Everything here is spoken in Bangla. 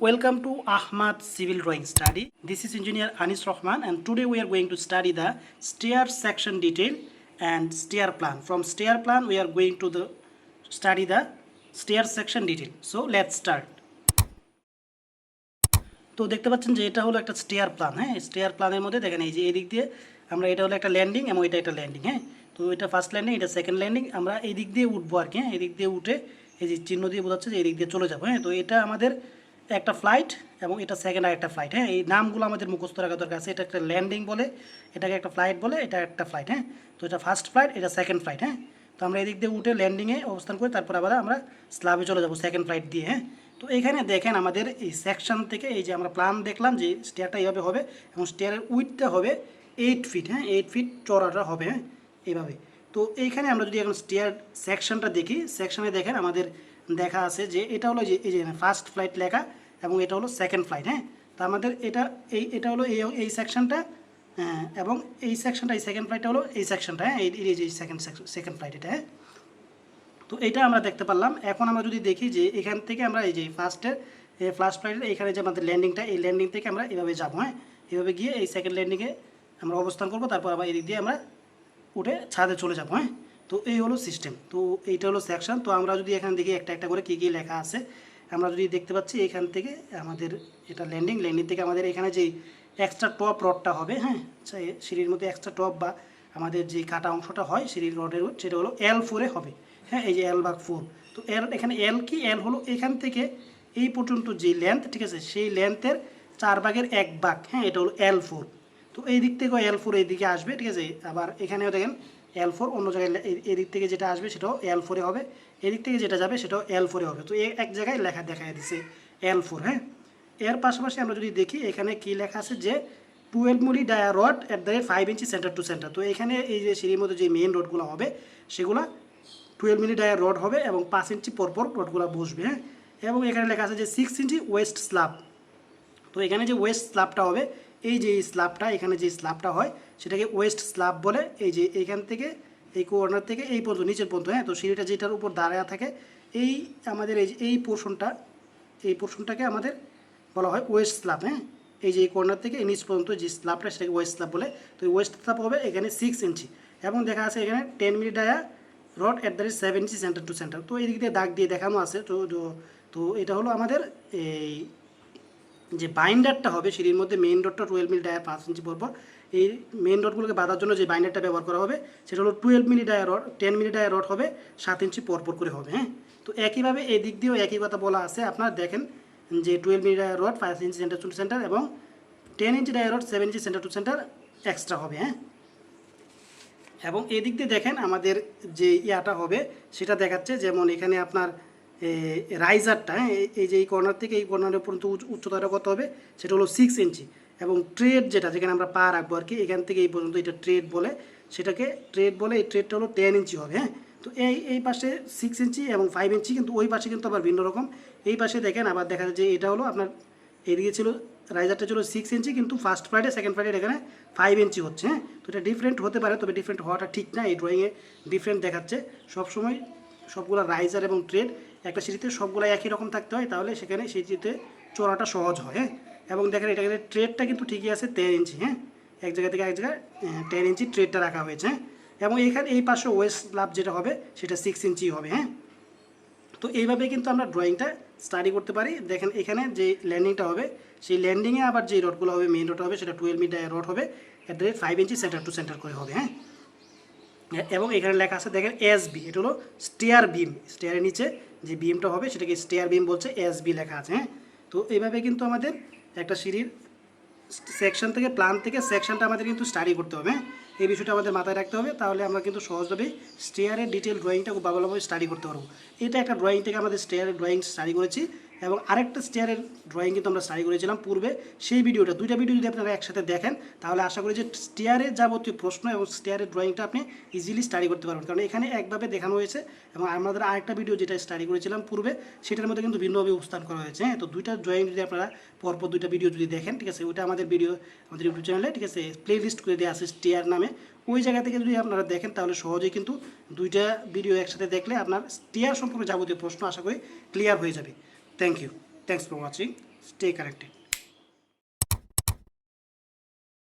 welcome to Ahmad Civil Drawing Study. This is engineer Anis Rahman and today we are going to study the stair section detail and stair plan. From stair plan we are going to the study the stair section detail. So let's start. তো দেখতে পাচ্ছেন যে এটা হলো একটা স্টেয়ার প্ল্যান হ্যাঁ স্টেয়ার প্ল্যানের মধ্যে দেখেন এই যে এদিক দিয়ে আমরা এটা হলো একটা ল্যান্ডিং এবং এটা একটা ল্যান্ডিং হ্যাঁ তো এটা ফার্স্ট ল্যান্ডিং এটা সেকেন্ড ল্যান্ডিং আমরা এই দিক দিয়ে উঠবো আর কি হ্যাঁ এদিক দিয়ে উঠে এই যে চিহ্ন দিয়ে বোঝাচ্ছে যে এদিক দিয়ে চলে যাব হ্যাঁ তো এটা আমাদের একটা ফ্লাইট এবং এটা সেকেন্ড আর একটা ফ্লাইট হ্যাঁ? এই নামগুলো আমাদের মুখস্থ রাখা দরকার আছে। এটা একটা ল্যান্ডিং বলে, এটাকে একটা ফ্লাইট বলে, এটা একটা ফ্লাইট হ্যাঁ? তো এটা ফার্স্ট ফ্লাইট এটা সেকেন্ড ফ্লাইট হ্যাঁ? তো আমরা এদিক দিয়ে উঠে ল্যান্ডিংয়ে অবস্থান করে তারপর আবার আমরা স্লাবে চলে যাব সেকেন্ড ফ্লাইট দিয়ে হ্যাঁ? তো এখানে দেখেন আমাদের এই সেকশন থেকে এই যে আমরা প্ল্যান দেখলাম যে স্টেয়ারটা এইভাবে হবে এবং স্টেয়ারের উইথটা হবে এইট ফিট হ্যাঁ? এইট ফিট চড়াটা হবে হ্যাঁ? এইভাবে তো এইখানে আমরা যদি এখন স্টেয়ার সেকশনটা দেখি সেকশনে দেখেন আমাদের দেখা আছে যে এটা হলো যে এই যে ফার্স্ট ফ্লাইট লেখা এবং এটা হলো সেকেন্ড ফ্লাইট হ্যাঁ? তো আমাদের এটা, এই, এটা হলো এই এই সেকশনটা হ্যাঁ এবং এই সেকশনটা এই সেকেন্ড ফ্লাইটটা হলো এই সেকশনটা হ্যাঁ? এই এই যে সেকেন্ড সেকেন্ড ফ্লাইট এটা হ্যাঁ? তো এটা আমরা দেখতে পারলাম। এখন আমরা যদি দেখি যে এখান থেকে আমরা এই যে ফার্স্টের এই ফার্স্ট ফ্লাইটের এখানে যে আমাদের ল্যান্ডিংটা এই ল্যান্ডিং থেকে আমরা এভাবে যাব হ্যাঁ? এভাবে গিয়ে এই সেকেন্ড ল্যান্ডিংয়ে আমরা অবস্থান করব, তারপর আবার এদিক দিয়ে আমরা উঠে ছাদে চলে যাব হ্যাঁ? তো এই হলো সিস্টেম তো এইটা হলো সেকশন তো আমরা যদি এখানে দেখি একটা একটা করে কী কী লেখা আছে আমরা যদি দেখতে পাচ্ছি এখান থেকে আমাদের এটা ল্যান্ডিং ল্যান্ডিং থেকে আমাদের এখানে যেই এক্সট্রা টপ রডটা হবে হ্যাঁ? আচ্ছা, সিঁড়ির মধ্যে এক্সট্রা টপ বা আমাদের যে কাটা অংশটা হয় সিঁড়ির রডের সেটা হলো এল ফোরে হবে হ্যাঁ? এই যে এল বাগ ফোর তো এল এখানে এল কি? এল হলো এখান থেকে এই পর্যন্ত যে লেন্থ ঠিক আছে? সেই লেন্থের চার ভাগের এক ভাগ হ্যাঁ? এটা হলো এল ফোর তো এই দিক থেকেও এল ফোর এইদিকে আসবে ঠিক আছে? আবার এখানেও দেখেন এল ফোর অন্য জায়গায় এই- এই দিক থেকে যেটা আসবে সেটাও এল ফোরে হবে। এদিক থেকে যেটা যাবে সেটাও এল ফোরে হবে। তো এক জায়গায় লেখা দেখা দিচ্ছে এল ফোর হ্যাঁ? এর পাশাপাশি আমরা যদি দেখি, এখানে কি লেখা আছে যে twelve milli dia rod at the rate five inch centre to centre তো এখানে এই যে সিঁড়ির মধ্যে যে মেন রোডগুলো হবে, সেগুলো টুয়েলভ মিলি ডায়ার রড হবে এবং পাঁচ ইঞ্চি পরপর রডগুলো বসবে হ্যাঁ? এবং এখানে লেখা আছে যে সিক্স ইঞ্চি ওয়েস্ট স্ল্যাব তো এখানে যে ওয়েস্ট স্ল্যাবটা হবে এই যে এই স্ল্যাবটা এখানে যে স্ল্যাবটা হয়, সেটাকে ওয়েস্ট স্ল্যাব বলে। এই যে এইখান থেকে, এই কর্নার থেকে এই পর্যন্ত, নিচের পর্যন্ত হ্যাঁ? তো সিঁড়িটা যেটার উপর দাঁড়ায় থাকে, এই আমাদের এই এই পোর্শনটা এই পোর্শনটাকে আমাদের বলা হয় ওয়েস্ট স্ল্যাব হ্যাঁ? এই যে এই কর্নার থেকে এই নিচ পর্যন্ত যে স্ল্যাবটা সেটাকে ওয়েস্ট স্ল্যাব বলে। তো এই ওয়েস্ট স্ল্যাব হবে এখানে সিক্স ইঞ্চি এবং দেখা আছে এখানে ten minute dia rod at the rate seven inch centre to centre তো এই দিক দিয়ে দাগ দিয়ে দেখানো আছে। তো- তো এটা হলো আমাদের এই যে বাইন্ডারটা হবে সিঁড়ির মধ্যে মেইন রডটা টুয়েলভ মিলি ডায়ার পাঁচ ইঞ্চি পরপর এই মেইন রডগুলোকে বাঁধার জন্য যে বাইন্ডারটা ব্যবহার করা হবে, সেটা হলো twelve milli dia rod ten milli dia rod হবে, সাত ইঞ্চি পরপর করে হবে হ্যাঁ? তো একইভাবে এই দিক দিয়েও একই কথা বলা আছে, আপনার দেখেন যে twelve milli dia rod five inch centre to centre এবং ten inch dia rod seven inch centre to centre extra হবে হ্যাঁ? এবং এদিক দিয়ে দেখেন আমাদের যে ইয়াটা হবে, সেটা দেখাচ্ছে যেমন এখানে আপনার রাইজারটা এই- যে এই কর্নার থেকে এই কর্নারের পর্যন্ত উচ্চ- উচ্চতাটা কত হবে? সেটা হলো সিক্স ইঞ্চি এবং ট্রেড যেটা, যেখানে আমরা পা রাখব আর কি, এখান থেকে এই পর্যন্ত এটা ট্রেড বলে, সেটাকে ট্রেড বলে, এই ট্রেডটা হলো টেন ইঞ্চি হবে হ্যাঁ? তো এই এই পাশে সিক্স ইঞ্চি এবং ফাইভ ইঞ্চি কিন্তু ওই পাশে কিন্তু আবার ভিন্ন রকম। এই পাশে দেখেন আবার দেখা যায় যে এটা হলো আপনার এদিকে ছিল রাইজারটা ছিল সিক্স ইঞ্চি কিন্তু ফার্স্ট ফ্লাইটে সেকেন্ড ফ্লাইটে এখানে ফাইভ ইঞ্চি হচ্ছে হ্যাঁ? তো এটা ডিফারেন্ট হতে পারে, তবে ডিফারেন্ট হওয়াটা ঠিক না, এই ড্রয়িংয়ে ডিফারেন্ট দেখাচ্ছে। সবসময় সবগুলো রাইজার এবং ট্রেড একটা সিঁড়িতে সবগুলো একই রকম থাকতে হয়, তাহলে সেখানে সিঁড়িতে চড়াটা সহজ হয় হ্যাঁ? এবং দেখেন এটা কিন্তু ট্রেডটা কিন্তু ঠিকই আছে তেরো ইঞ্চি হ্যাঁ? এক জায়গা থেকে এক জায়গায় টেন ইঞ্চি ট্রেডটা রাখা হয়েছে হ্যাঁ? এবং এখানে এই পাশে ওয়েস্ট লাভ যেটা হবে, সেটা সিক্স ইঞ্চি হবে হ্যাঁ? তো এইভাবে কিন্তু আমরা ড্রয়িংটা স্টাডি করতে পারি। দেখেন এখানে যে ল্যান্ডিংটা হবে, সেই ল্যান্ডিংয়ে আবার যে রডগুলো হবে মেন রড হবে, সেটা টুয়েলভ মিটার রড হবে at the rate five inch centre to centre করে হবে হ্যাঁ? এবং এখানে লেখা আছে, দেখেন এস বি এটা হলো স্টেয়ার বিম স্টেয়ারের নিচে যে বিমটা হবে, সেটাকে স্টেয়ার বিম বলছে এস বি লেখা আছে হ্যাঁ? তো এইভাবে কিন্তু আমাদের একটা সিঁড়ির সেকশন থেকে প্ল্যান থেকে সেকশনটা আমাদের কিন্তু স্টাডি করতে হবে হ্যাঁ? এই বিষয়টা আমাদের মাথায় রাখতে হবে, তাহলে আমরা কিন্তু সহজভাবে স্টেয়ারের ডিটেল ড্রয়িংটা খুব ভালোভাবে স্টাডি করতে পারব। এটা একটা ড্রয়িং থেকে আমাদের স্টেয়ারের ড্রয়িং স্টাডি করেছি। এবং আরেকটা স্টেয়ারের ড্রয়িং কিন্তু আমরা স্টাডি করেছিলাম পূর্বে। সেই ভিডিওটা দুইটা ভিডিও যদি আপনারা একসাথে দেখেন, তাহলে আশা করি যে স্টেয়ারের যাবতীয় প্রশ্ন এবং স্টেয়ারের ড্রয়িংটা আপনি ইজিলি স্টাডি করতে পারবেন। কারণ এখানে একভাবে দেখানো হয়েছে এবং আমাদের আরেকটা ভিডিও যেটা স্টাডি করেছিলাম পূর্বে, সেটার মধ্যে কিন্তু ভিন্নভাবে উপস্থান করা হয়েছে। হ্যাঁ তো দুইটা ড্রয়িং যদি আপনারা পরপর দুইটা ভিডিও যদি দেখেন, ঠিক আছে, ওইটা আমাদের ভিডিও আমাদের ইউটিউব চ্যানেলে ঠিক আছে প্লে লিস্ট করে দেওয়া আছে স্টেয়ার নামে। ওই জায়গা থেকে যদি আপনারা দেখেন, তাহলে সহজেই কিন্তু দুইটা ভিডিও একসাথে দেখলে আপনার স্টেয়ার সম্পর্কে যাবতীয় প্রশ্ন আশা করি ক্লিয়ার হয়ে যাবে। Thank you. Thanks for watching. Stay connected.